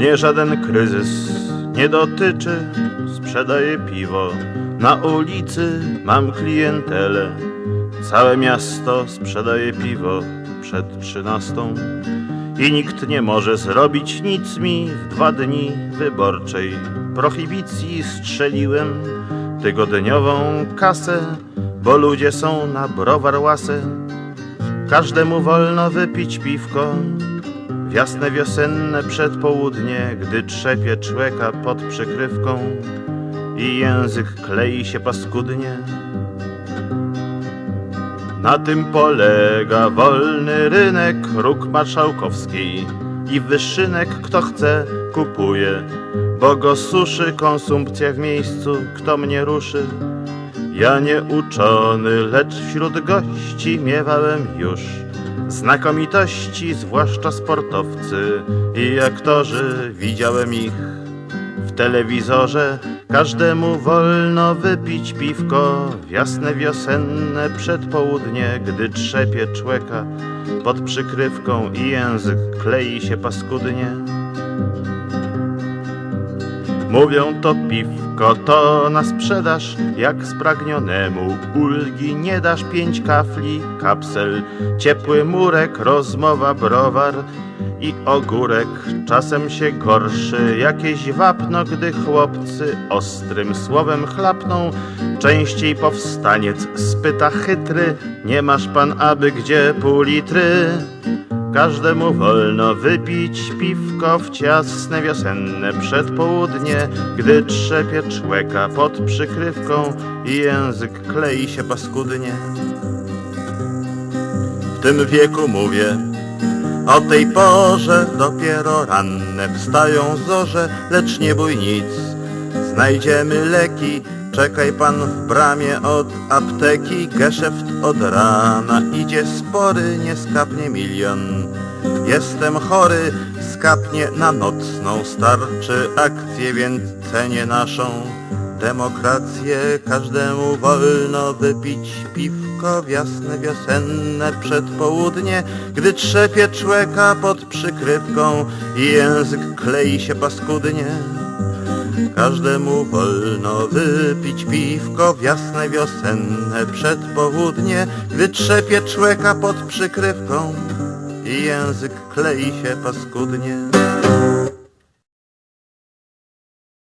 Mnie żaden kryzys nie dotyczy, sprzedaję piwo. Na ulicy mam klientelę, całe miasto sprzedaje piwo przed trzynastą. I nikt nie może zrobić nic mi w dwa dni wyborczej prohibicji strzeliłem tygodniową kasę, bo ludzie są na browar łasę. Każdemu wolno wypić piwko w jasne wiosenne przedpołudnie, gdy trzepie człeka pod przykrywką i język klei się paskudnie. Na tym polega wolny rynek, róg marszałkowski i wyszynek kto chce kupuje, bo go suszy konsumpcja w miejscu, kto mnie ruszy. Ja nie uczony, lecz wśród gości miewałem już znakomitości, zwłaszcza sportowcy i aktorzy, widziałem ich w telewizorze. Każdemu wolno wypić piwko w jasne wiosenne przedpołudnie, gdy trzepie człeka pod przykrywką i język klei się paskudnie. Mówią to piwko, to na sprzedaż, jak spragnionemu ulgi nie dasz pięć kafli, kapsel, ciepły murek, rozmowa, browar i ogórek. Czasem się gorszy, jakieś wapno, gdy chłopcy ostrym słowem chlapną. Częściej powstaniec spyta chytry, nie masz pan aby gdzie pół litry? Każdemu wolno wypić piwko w ciasne wiosenne przedpołudnie, gdy trzepie człeka pod przykrywką i język klei się paskudnie. W tym wieku mówię, o tej porze dopiero ranne wstają zorze, lecz nie bój nic, znajdziemy leki. Czekaj pan w bramie od apteki, geszeft od rana idzie spory, nie skapnie milion. Jestem chory, skapnie na nocną, starczy akcję, więc cenię naszą demokrację. Każdemu wolno wypić piwko w jasne wiosenne przedpołudnie, gdy trzepie człeka pod przykrywką i język klei się paskudnie. Każdemu wolno wypić piwko w jasne wiosenne przedpołudnie, gdy człeka pod przykrywką i język klei się paskudnie.